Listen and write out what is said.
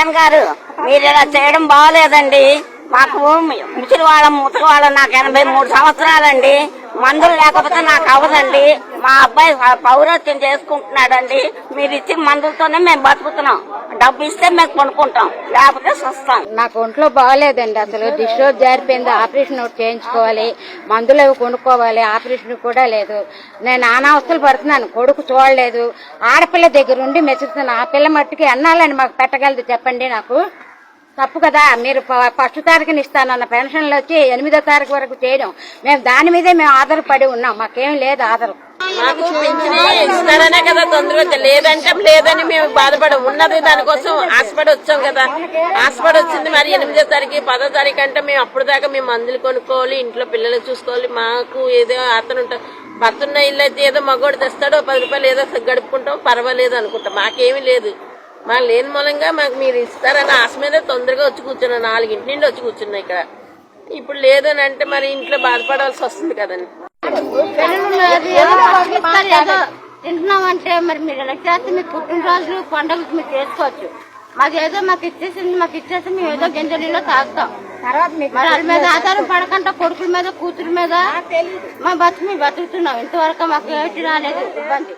జగన్ గారు మీరు ఇలా చేయడం బాగాలేదండి మాకు ముసలి వాళ్ళం ముసలి నాకు ఎనభై మూడు సంవత్సరాలండి. మందులు లేకపోతే నాకు అవ్వదండి. మా అబ్బాయి పౌరత్వం చేసుకుంటున్నాడండి. మీరు ఇచ్చిన మందులతోనే మేము బతుకుతున్నాం. డబ్బు ఇస్తే మేము కొనుక్కుంటాం. లేకపోతే సస్తాం. నాకు ఒంట్లో బాగాలేదండి అసలు. డిశ్చార్జ్ జారిపోయింది. ఆపరేషన్ ఒకటి చేయించుకోవాలి. మందులు అవి కొనుక్కోవాలి. ఆపరేషన్ కూడా లేదు. నేను నానా అవస్థలు పడుతున్నాను. కొడుకు చూడలేదు. ఆడపిల్ల దగ్గర ఉండి మెచ్చుతున్నాను. ఆ పిల్ల మట్టుకి ఎన్నాలని మాకు పెట్టగలదు చెప్పండి నాకు? తప్పు కదా. మీరు ఫస్ట్ తారీఖున ఇస్తానన్న పెన్షన్లు వచ్చి ఎనిమిదో తారీఖు వరకు చేయడం. మేము దాని మీదే మేము ఆధారపడి ఉన్నాం. మాకేం లేదు ఆధారం. మాకు ఇస్తారనే కదా తొందరగా లేదంటే లేదని మేము బాధపడం ఉన్నది దానికోసం హాస్పిటల్ వచ్చాం కదా. హాస్పిటల్ వచ్చింది మరి ఎనిమిదో తారీఖు పదో తారీఖు అంటే మేము అప్పుడు దాకా మేము మందులు కొనుక్కోవాలి ఇంట్లో పిల్లలు చూసుకోవాలి. మాకు ఏదో అతను ఉంటా ఇల్లు అయితే ఏదో మగోడు తెస్తాడో పది రూపాయలు ఏదో గడుపుకుంటాం పర్వాలేదు అనుకుంటాం. మాకేమీ లేదు. మాకు లేని మూలంగా మాకు మీరు ఇస్తారని ఆశ మీద తొందరగా వచ్చి కూర్చున్నా నాలుగింటి నుండి వచ్చి కూర్చున్నా ఇక్కడ. ఇప్పుడు లేదు అని అంటే మరి ఇంట్లో బాధపడాల్సి వస్తుంది కదండి. తింటున్నామంటే మరి మీరు ఎలా చేస్తే మీ పుట్టినరోజు పండుగలు మీరు చేసుకోవచ్చు. మాకు ఏదో మాకు ఇచ్చేసింది మాకు ఇచ్చేసి మేము ఏదో గింజలీలో తాగుతాం. మరి వాళ్ళ మీద ఆధారం పడకుండా కొడుకుల మీద కూతురు మీద. మా బతుకు మేము బతుకుతున్నాం. ఇంతవరకు మాకు ఏమిటి రాలేదు ఇబ్బంది.